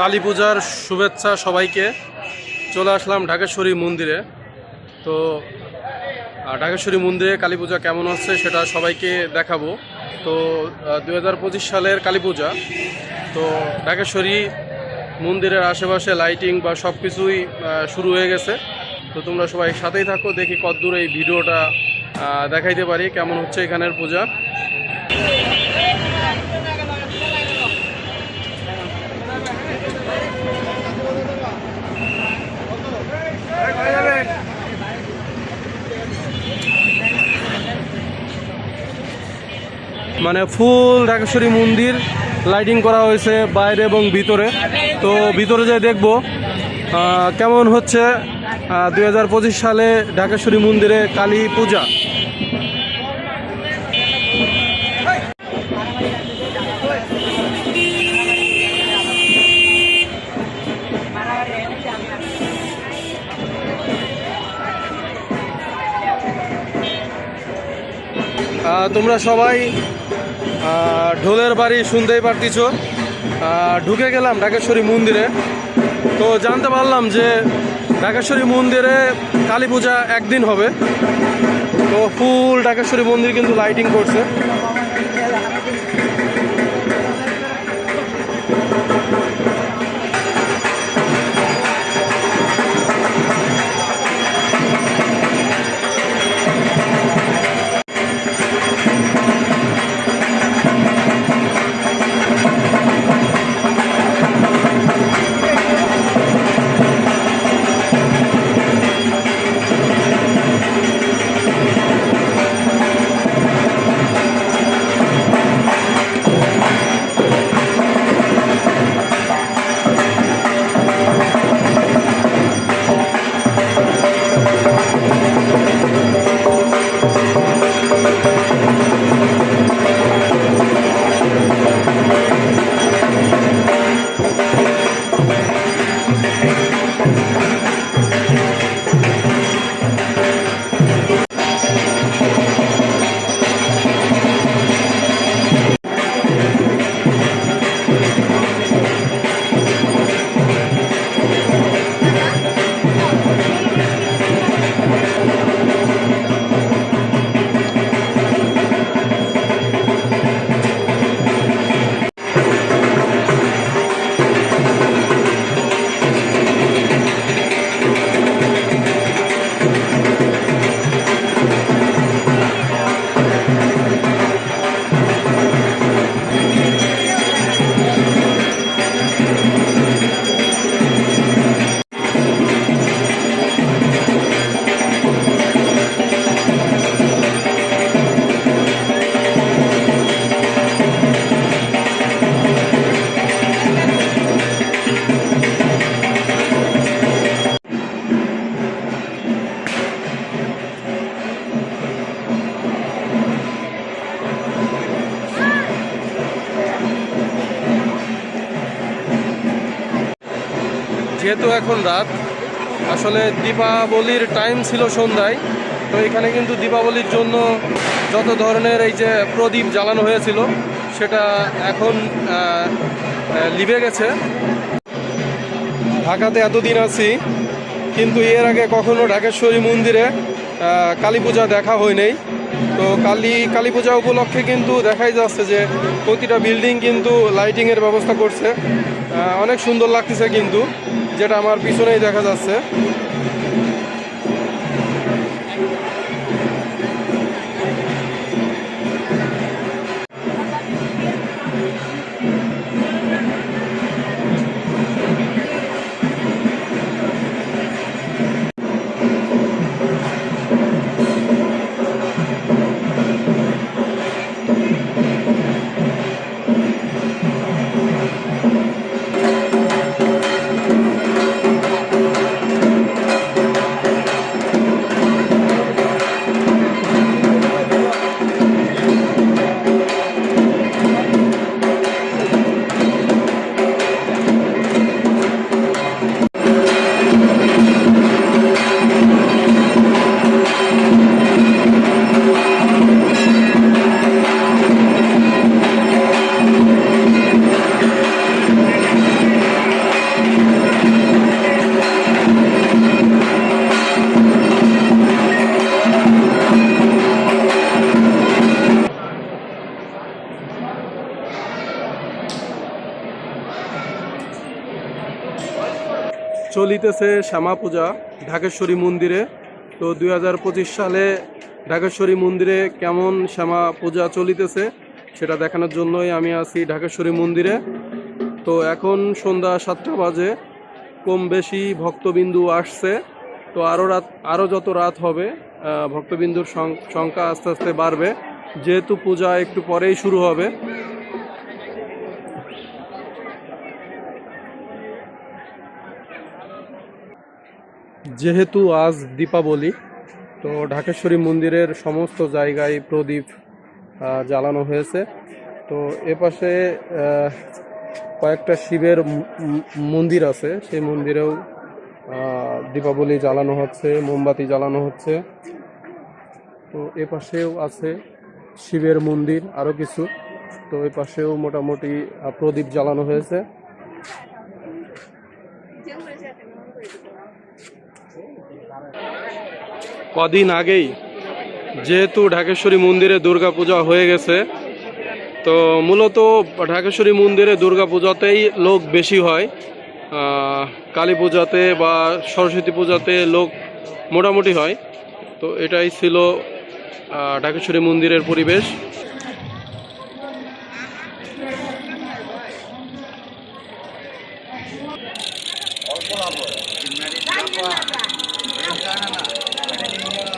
কালী পূজার শুভেচ্ছা সবাইকে। চলে আসলাম ঢাকেশ্বরী মন্দিরে। তো ঢাকেশ্বরী মন্দিরে কালী পূজা কেমন হচ্ছে সেটা সবাইকে দেখাবো। তো দু হাজার পঁচিশ সালের কালী পূজা। তো, ঢাকেশ্বরী মন্দিরের আশেপাশে লাইটিং বা সব কিছুই শুরু হয়ে গেছে। তো তোমরা সবাই সাথেই থাকো, দেখি কতদূর এই ভিডিওটা দেখাইতে পারি, কেমন হচ্ছে এখানের পূজা। মানে ফুল ঢাকেশ্বরী মন্দির লাইটিং করা হয়েছে বাইরে এবং ভিতরে। তো ভিতরে যে দেখব কেমন হচ্ছে দুই হাজার পঁচিশ সালে ঢাকেশ্বরী মন্দিরে কালী পূজা। তোমরা সবাই ঢোলের বাড়ি শুনতেই পারতিছ। আহ, ঢুকে গেলাম ঢাকেশ্বরী মন্দিরে। তো জানতে পারলাম যে ঢাকেশ্বরী মন্দিরে কালী পূজা একদিন হবে। তো ফুল ঢাকেশ্বরী মন্দির কিন্তু লাইটিং করছে। যেহেতু এখন রাত, আসলে দীপাবলির টাইম ছিল সন্ধ্যায়, তো এখানে কিন্তু দীপাবলির জন্য যত ধরনের এই যে প্রদীপ জ্বালানো হয়েছিল, সেটা এখন লিভে গেছে। ঢাকাতে এতদিন আছি, কিন্তু এর আগে কখনো ঢাকেশ্বরী মন্দিরে কালী পূজা দেখা হয়নি তো কালী কালী পূজা উপলক্ষে কিন্তু দেখাই যাচ্ছে যে প্রতিটা বিল্ডিং কিন্তু লাইটিংয়ের ব্যবস্থা করছে। অনেক সুন্দর লাগতেছে কিন্তু। যেটা আমার পিছনেই দেখা যাচ্ছে। চলিতেছে শ্যামা পূজা, ঢাকেশ্বরী মন্দিরে। তো দু হাজার পঁচিশ সালে ঢাকেশ্বরী মন্দিরে কেমন শ্যামা পূজা চলিতেছে, সেটা দেখানোর জন্যই আমি আছি ঢাকেশ্বরী মন্দিরে। তো এখন সন্ধ্যা সাতটা বাজে, কম বেশি ভক্তবিন্দু আসছে। তো আরও রাত আরও যত রাত হবে ভক্তবিন্দুর সংখ্যা আস্তে আস্তে বাড়বে। যেহেতু পূজা একটু পরেই শুরু হবে যেহেতু আজ দীপাবলি, তো ঢাকেশ্বরী মন্দিরের সমস্ত জায়গায় প্রদীপ জ্বালানো হয়েছে। তো এপাশে কয়েকটা শিবের মন্দির আছে। সেই মন্দিরেও দীপাবলি জ্বালানো হচ্ছে, মোমবাতি জ্বালানো হচ্ছে। তো এ পাশেও আছে শিবের মন্দির আরও কিছু। তো এ পাশেও মোটামুটি প্রদীপ জ্বালানো হয়েছে। কদিন আগেই, যেহেতু ঢাকেশ্বরী মন্দিরে দুর্গাপূজা হয়ে গেছে, তো মূলত ঢাকেশ্বরী মন্দিরে দুর্গাপূজাতেই লোক বেশি হয়। কালী পূজাতে বা সরস্বতী পূজাতে লোক মোটামুটি হয়। তো এটাই ছিল ঢাকেশ্বরী মন্দিরের পরিবেশ। ¡Gracias!